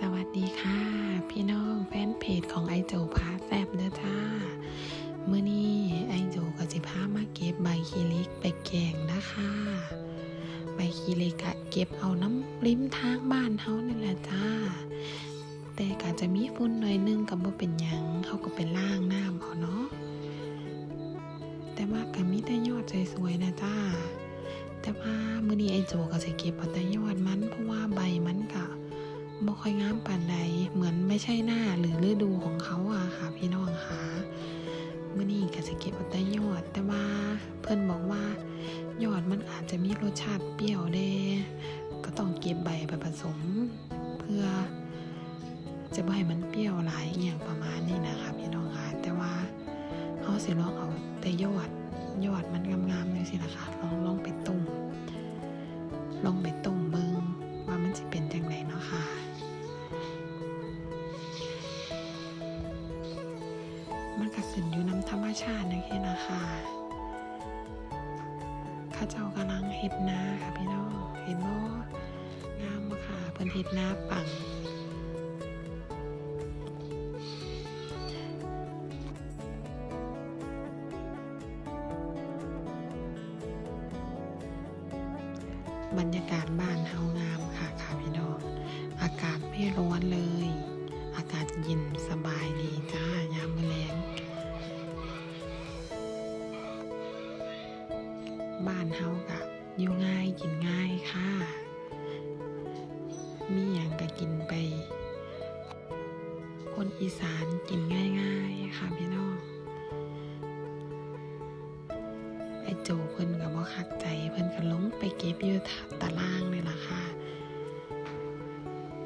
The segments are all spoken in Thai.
สวัสดีค่ะ พี่น้องแฟนเพจของไอโจพาแซบเด้อจ้าเมื่อนี้ไอโจก็สิพามาเก็บใบคีริกไปแกงนะคะ ใบคีริกะเก็บเอาน้ำริมทางบ้านเฮานี่แหละจ้า แต่ก็จะมีฝุ่นหน่อยนึงกับบ่าเป็นยังเขาก็เป็นล่างน้ำเอาเนาะแต่ว่าก็มีแต่ยอดสวยๆนะจ้าแต่ว่าเมื้อนี้ไอโจก็สิเก็บเอาแต่ยอดมันเพราะว่าใบมันก็ บ่ค่อยงามปานใดเหมือนไม่ใช่หน้าหรือฤดูของเขาอะค่ะ พี่น้องค่ะมื้อนี้ก็สิเก็บเอาแต่ยอด แต่ว่าเพิ่อนบอกว่ายอดมันอาจจะมีรสชาติเปรี้ยวเด้ก็ต้องเก็บใบไปผสม เพื่อ จะบ่ให้มันเปรี้ยวหลายอย่างประมาณนี้นะคะพี่น้องค่ะแต่ว่าเฮาสิลองเอาแต่ยอดยอดมันงามๆจังซี่น ก็ขึ้นอยู่น้ำธรรมชาตินะพี่นะคะข้าเจ้ากำลังเฮ็ดนาค่ะพี่น้องเห็นบ่งามค่ะเพิ่นเฮ็ดนาปังบรรยากาศบ้านเฮางามค่ะค่ะพี่น้อง อากาศไม่ร้อนเลย บ้านเฮากะอยู่ง่ายกินง่ายค่ะ มีอย่างก็กินไป คนอีสานกินง่ายๆค่ะพี่น้องไอโจเพิ่นก็บ่คักใจเพิ่นก็ลงไปเก็บอยู่ตารางนี่ล่ะค่ะ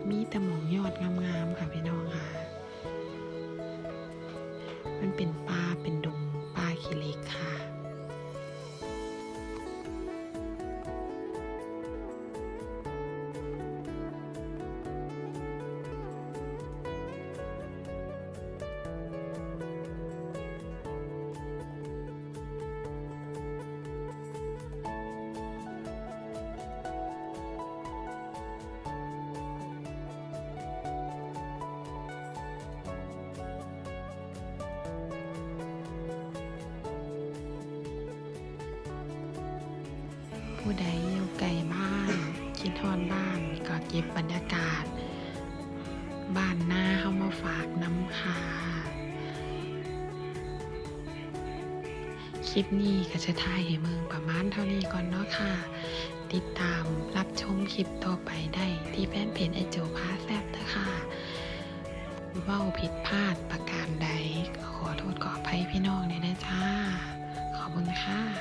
มีแต่หมองยอดงามๆค่ะพี่น้องค่ะ มันเป็นป่าเป็น ผู้ใดอยู่ไกลบ้านคิดทอนบ้านก็เก็บบรรยากาศ บ้านหน้าเข้ามาฝากน้ำค่ะคลิปนี้ก็จะถ่ายให้เมืองประมาณเท่านี้ก่อนเนาะค่ะ ติดตามรับชมคลิปต่อไปได้ที่แฟนเพจไอโจพาแซบนะคะเว้าผิดพลาดประการใด ขอโทษขออภัยพี่น้องในนะจ้า ขอบคุณค่ะ